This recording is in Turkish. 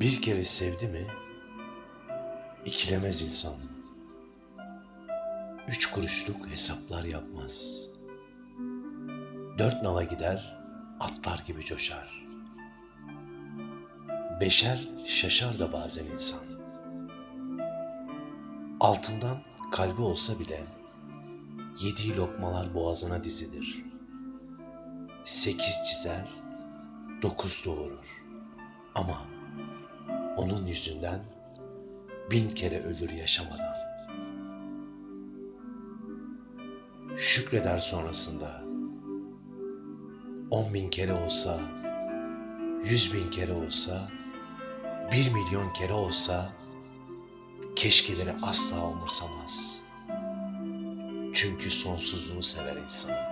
Bir kere sevdi mi ikilemez insan. Üç kuruşluk hesaplar yapmaz. Dört nala gider atlar gibi coşar. Beşer şaşar da bazen insan. Altından kalbi olsa bile yediği lokmalar boğazına dizilir. Sekiz çizer, dokuz doğurur. Ama onun yüzünden bin kere ölür yaşamadan. Şükreder sonrasında. On bin kere olsa, yüz bin kere olsa, bir milyon kere olsa, keşkeleri asla umursamaz. Çünkü sonsuzluğu sever insan.